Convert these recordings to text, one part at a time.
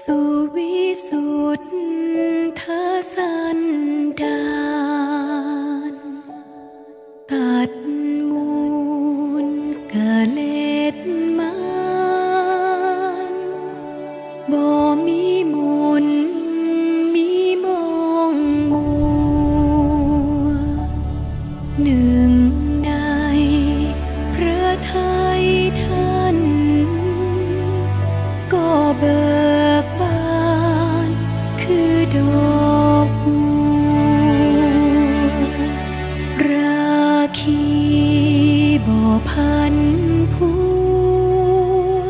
สุวิสุทธสันดานตัดมูลกะเลดมันบ่มีมูลมีมองมัวหนึ่งในพระไทยไทย พันผัว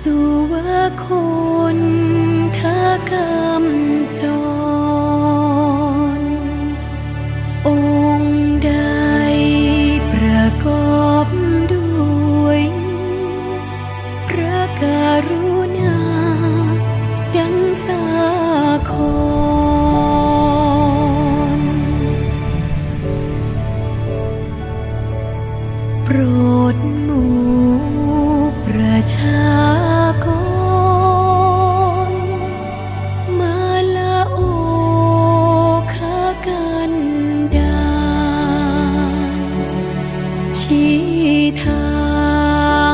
สุวาคนทากา โปรดหมู่ประชากรมาละโอคากันดานชี้ทา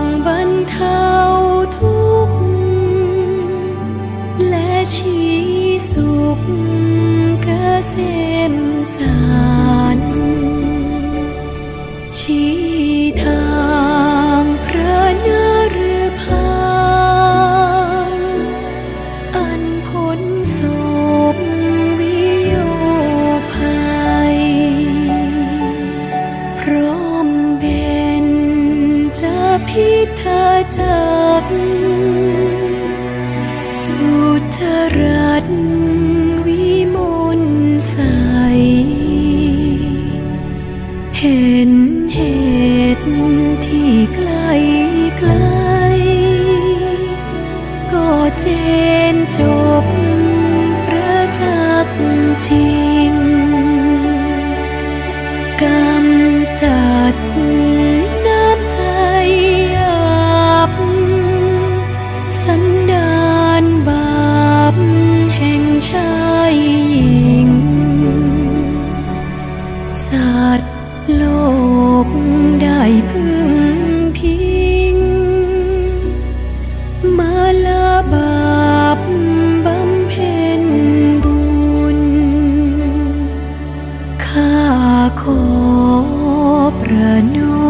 งบรรเทาทุกข์และชี้สุขเกษมสารชี้ จะพิทาจักสุจรัตวิมลใส เห็นเหตุที่ไกลไกล ก็เจนจบประจักษ์จริงกำจัด โลกได้พึ่งพิง มาลาบาปบำเพ็ญบุญ ข้าขอประนุ